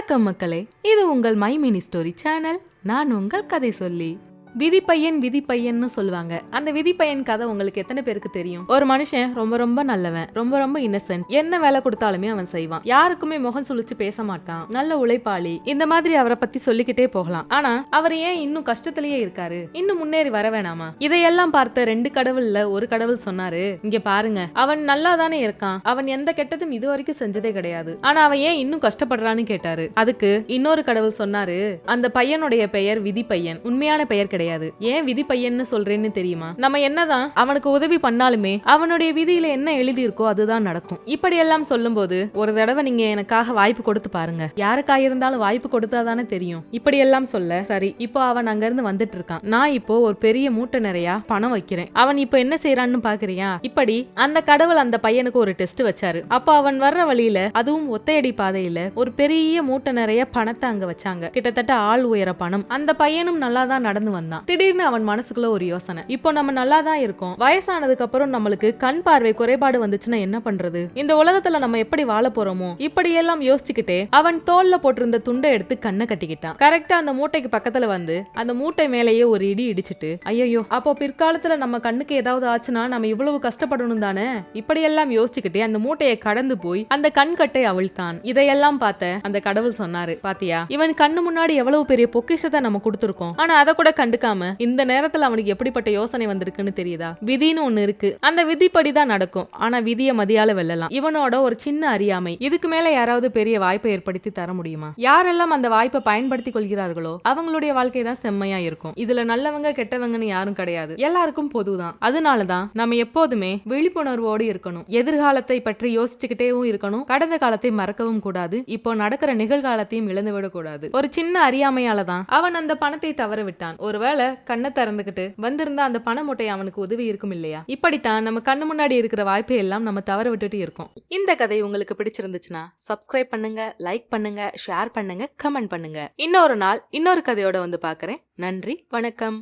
வணக்கம் மக்களே இது உங்கள் மை மினி ஸ்டோரி சேனல். நான் உங்கள் கதை சொல்லி. விதி பையன் விதி பையன்னு சொல்லுவாங்க. அந்த விதிப்பையன் கதை உங்களுக்கு எத்தனை பேருக்கு தெரியும்? ஒரு மனுஷன் ரொம்ப ரொம்ப நல்லவன் ரொம்ப ரொம்ப இன்னசென்ட் என்ன வேலை கொடுத்தாலுமே அவன் செய்வான். யாருக்குமே முகம் சுழிச்சு பேச மாட்டான். நல்ல உழைப்பாளி. இந்த மாதிரி அவரை பத்தி சொல்லிக்கிட்டே போகலாம். ஆனா அவர் ஏன் இன்னும் கஷ்டத்திலேயே இருக்காரு? இன்னும் முன்னேறி வர வேணாமா? இதையெல்லாம் பார்த்த ரெண்டு கடவுள்ல ஒரு கடவுள் சொன்னாரு. இங்க பாருங்க. அவன் நல்லா தானே இருக்கான். அவன் எந்த கெட்டதும் இது வரைக்கும் செஞ்சதே கிடையாது. ஆனா அவன் ஏன் இன்னும் கஷ்டப்படுறான்னு கேட்டாரு. அதுக்கு இன்னொரு கடவுள் சொன்னாரு. அந்த பையனுடைய பெயர் விதி பையன் உண்மையான பெயர் கிடையாது. கிடையாது. ஏன் விதி பையன்னு சொல்றேன்னு தெரியுமா? நம்ம என்னதான் அவனுக்கு உதவி பண்ணாலுமே அவனுடைய விதியில என்ன எழுதி இருக்கோ அதுதான் நடக்கும். இப்படி எல்லாம் சொல்லும்போது ஒரு தடவை நீங்க எனக்காக வாய்ப்பு கொடுத்து பாருங்க. யாருக்கா இருந்தாலும் வாய்ப்பு கொடுத்தாதானே தெரியும். இப்படி எல்லாம் சொல்ல சரி இப்போ அவன் அங்க இருந்து வந்துட்டு இருக்கான் நான் இப்போ ஒரு பெரிய மூட்டை நிறைய பணம் வைக்கிறேன். அவன் இப்போ என்ன செய்யறான்னு பாக்குறியா? இப்படி அந்த கடவுள் அந்த பையனுக்கு ஒரு டெஸ்ட் வச்சாரு. அப்போ அவன் வர்ற வழியில அதுவும் ஒத்தையடி பாதையில ஒரு பெரிய மூட்டை நிறைய பணத்தை அங்க வச்சாங்க. கிட்டத்தட்ட ஆள் உயர பணம். அந்த பையனும் நல்லா தான் நடந்து வந்தான். திடீர்னு அவன் மனசுக்குள்ள ஒரு யோசனை. இப்போ நம்ம நல்லா தான் இருக்கோம். வயசானதுக்கு அப்புறம் நம்மளுக்கு கண் பார்வை குறைபாடு வந்துச்சுன்னா என்ன பண்றது? இந்த உலகத்துல நம்ம எப்படி வாழ போறோமோ இப்படி எல்லாம் யோசிச்சுக்கிட்டே அவன் தோல்ல போட்டிருந்த துண்டை எடுத்து கண்ணை கட்டிக்கிட்டான். கரெக்டா அந்த மூட்டைக்கு பக்கத்துல வந்து அந்த மூட்டை மேலேயே ஒரு இடி இடிச்சிட்டு ஐயோ அப்போ பிற்காலத்துல நம்ம கண்ணுக்கு ஏதாவது ஆச்சுன்னா நம்ம இவ்வளவு கஷ்டப்படணும் தானே? இப்படி எல்லாம் யோசிச்சுக்கிட்டே அந்த மூட்டையை கடந்து போய் அந்த கண்கட்டை அவிழ்த்தான். இதையெல்லாம் பார்த்த அந்த கடவுள் சொன்னாரு பாத்தியா இவன் கண்ணு முன்னாடி எவ்வளவு பெரிய பொக்கிஷத்தை நம்ம கொடுத்துருக்கோம். ஆனா அதை கூட கண்டு கண்டுக்காம இந்த நேரத்துல அவனுக்கு எப்படிப்பட்ட யோசனை வந்திருக்குன்னு தெரியுதா? விதின்னு ஒண்ணு இருக்கு. அந்த விதிப்படி தான் நடக்கும். ஆனா விதியை மதியால வெல்லலாம். இவனோட ஒரு சின்ன அறியாமை. இதுக்கு மேல யாராவது பெரிய வாய்ப்பை ஏற்படுத்தி தர முடியுமா? யாரெல்லாம் அந்த வாய்ப்பை பயன்படுத்தி கொள்கிறார்களோ அவங்களுடைய வாழ்க்கை தான் செம்மையா இருக்கும். இதுல நல்லவங்க கெட்டவங்கன்னு யாரும் கிடையாது. எல்லாருக்கும் பொதுதான். அதனாலதான் நம்ம எப்போதுமே விழிப்புணர்வோடு இருக்கணும். எதிர்காலத்தை பற்றி யோசிச்சுக்கிட்டேவும் இருக்கணும். கடந்த காலத்தை மறக்கவும் கூடாது. இப்போ நடக்கிற நிகழ்காலத்தையும் இழந்து விடக்கூடாது ஒரு சின்ன அறியாமையால தான் அவன் அந்த பணத்தை தவற விட்டான் ஒருவர் ஒருவேளை கண்ணை திறந்துக்கிட்டு வந்திருந்தா அந்த பண மூட்டை அவனுக்கு உதவி இருக்கும் இல்லையா? இப்படித்தான் நம்ம கண்ணு முன்னாடி இருக்கிற வாய்ப்பை எல்லாம் நம்ம தவற விட்டுட்டு இருக்கோம். இந்த கதை உங்களுக்கு பிடிச்சிருந்துச்சுன்னா சப்ஸ்கிரைப் பண்ணுங்க லைக் பண்ணுங்க ஷேர் பண்ணுங்க கமெண்ட் பண்ணுங்க. இன்னொரு நாள் இன்னொரு கதையோட வந்து பாக்குறேன் நன்றி வணக்கம்.